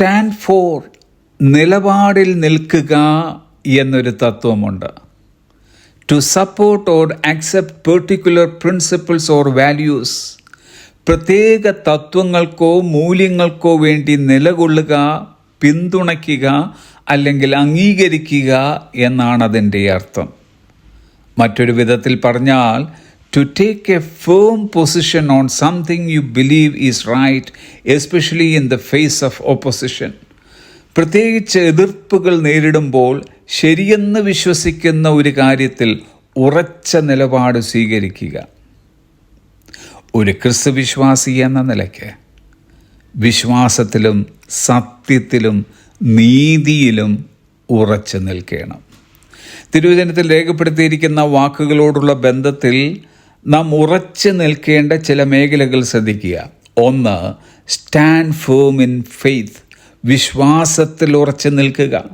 Stand for നിലപാടിൽ നിൽക്കുക എന്നൊരു തത്വമുണ്ട്. To support or accept particular principles or values പ്രത്യേക തത്വങ്ങൾക്കോ മൂല്യങ്ങൾക്കോ വേണ്ടി നിലകൊള്ളുക പിന്തുണയ്ക്കുക അല്ലെങ്കിൽ അംഗീകരിക്കുക എന്നാണ് അതിന്റെ അർത്ഥം. മറ്റൊരു വിധത്തിൽ പറഞ്ഞാൽ to take a firm position on something you believe is right especially in the face of opposition പ്രത്യേകിച്ച് എതിർപ്പുകൾ നേരിടുമ്പോൾ ശരിയെന്ന് വിശ്വസിക്കുന്ന ഒരു കാര്യത്തിൽ ഉറച്ച നിലപാട് സ്വീകരിക്കുക. ഒരു ക്രിസ്തു വിശ്വാസി എന്ന നിലയ്ക്ക് വിശ്വാസത്തിലും സത്യത്തിലും നീതിയിലും ഉറച്ചു നിൽക്കണം. തിരുവചനത്തിൽ രേഖപ്പെടുത്തിയിരിക്കുന്ന വാക്കുകളോടുള്ള ബന്ധത്തിൽ നാം ഉറച്ചു നിൽക്കേണ്ട ചില മേഖലകൾ ശ്രദ്ധിക്കുക. ഒന്ന് സ്റ്റാൻഡ് ഫേം ഇൻ ഫെയ്ത്ത് വിശ്വാസത്തിൽ ഉറച്ചു നിൽക്കുക.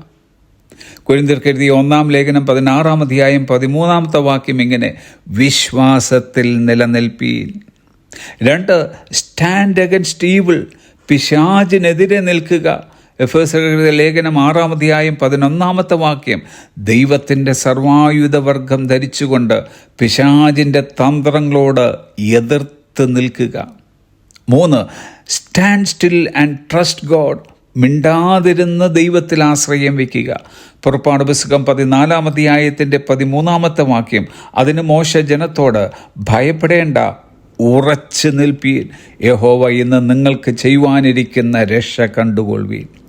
കുരിന്തിർക്ക് എഴുതിയ ഒന്നാം ലേഖനം പതിനാറാം അധ്യായം പതിമൂന്നാമത്തെ വാക്യം ഇങ്ങനെ വിശ്വാസത്തിൽ നിലനിൽപ്പീൻ. രണ്ട് സ്റ്റാൻഡ് അഗൻസ്റ്റ് ഈവിൾ പിശാചിനെതിരെ നിൽക്കുക. എഫ് എസ് ലേഖനം ആറാം അധ്യായം പതിനൊന്നാമത്തെ വാക്യം ദൈവത്തിന്റെ സർവായുധവർഗം ധരിച്ചുകൊണ്ട് പിശാചിന്റെ തന്ത്രങ്ങളോട് എതിർത്ത് നിൽക്കുക. മൂന്ന് stand still and trust God മിണ്ടാതിരുന്ന ദൈവത്തിൽ ആശ്രയം വയ്ക്കുക. പുറപ്പാട് പുസ്തകം പതിനാലാം അധ്യായത്തിന്റെ പതിമൂന്നാമത്തെ വാക്യം അതിന് മോശ ജനത്തോട് ഭയപ്പെടേണ്ട ഉറച്ചു നിൽപ്പീൻ. യഹോവ ഇന്ന് നിങ്ങൾക്ക് ചെയ്യുവാനിരിക്കുന്ന രക്ഷ കണ്ടുകൊള്ളുവീൻ.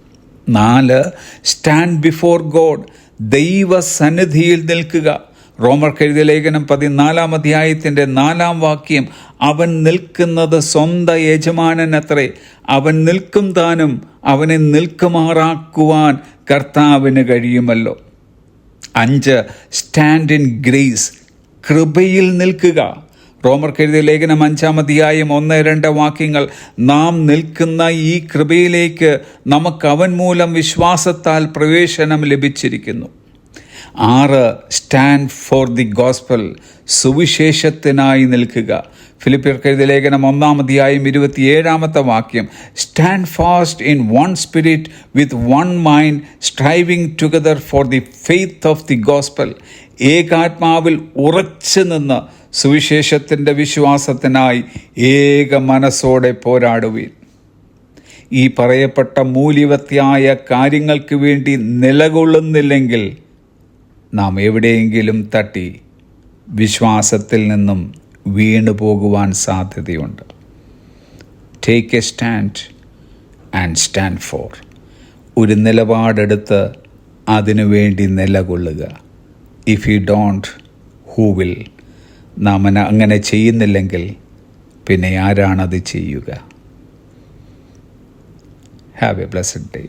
നാല് സ്റ്റാൻഡ് ബിഫോർ ഗോഡ് ദൈവസന്നിധിയിൽ നിൽക്കുക. റോമർ കെഴുതിയ ലേഖനം പതിനാലാം അധ്യായത്തിന്റെ നാലാം വാക്യം അവൻ നിൽക്കുന്നത് സ്വന്തം യജമാനനത്രേ അവൻ നിൽക്കും താനും അവനെ നിൽക്കുമാറാക്കുവാൻ കർത്താവിന് കഴിയുമല്ലോ. അഞ്ച് സ്റ്റാൻഡ് ഇൻ ഗ്രേസ് കൃപയിൽ നിൽക്കുക. റോമർ കെഴുതിയ ലേഖനം അഞ്ചാം അധ്യായം ഒന്ന് രണ്ട് വാക്യങ്ങൾ നാം നിൽക്കുന്ന ഈ കൃപയിലേക്ക് നമുക്ക് അവൻ മൂലം വിശ്വാസത്താൽ പ്രവേശനം ലഭിച്ചിരിക്കുന്നു. ആറ് സ്റ്റാൻഡ് ഫോർ ദി ഗോസ്പൽ സുവിശേഷത്തിനായി നിൽക്കുക. ഫിലിപ്പിയർ കെഴുതിയ ലേഖനം ഒന്നാം അധ്യായം ഇരുപത്തിയേഴാമത്തെ വാക്യം stand fast in one spirit with one mind striving together for the faith of the gospel ഏകാത്മാവിൽ ഉറച്ചു നിന്ന് സുവിശേഷത്തിന്റെ വിശ്വാസത്തിനായി ഏക മനസ്സോടെ പോരാടുവീൻ. ഈ പറയപ്പെട്ട മൂല്യവത്യായ കാര്യങ്ങൾക്ക് വേണ്ടി നിലകൊള്ളുന്നില്ലെങ്കിൽ നാം എവിടെയെങ്കിലും തട്ടി വിശ്വാസത്തിൽ നിന്നും വീണു പോകുവാൻ സാധ്യതയുണ്ട്. Take a stand and stand for ഒരു നിലപാടെടുത്ത് അതിനുവേണ്ടി നിലകൊള്ളുക. If you don't who will നാം അങ്ങനെ ചെയ്യുന്നില്ലെങ്കിൽ പിന്നെ ആരാണത് ചെയ്യുക? Have A blessed day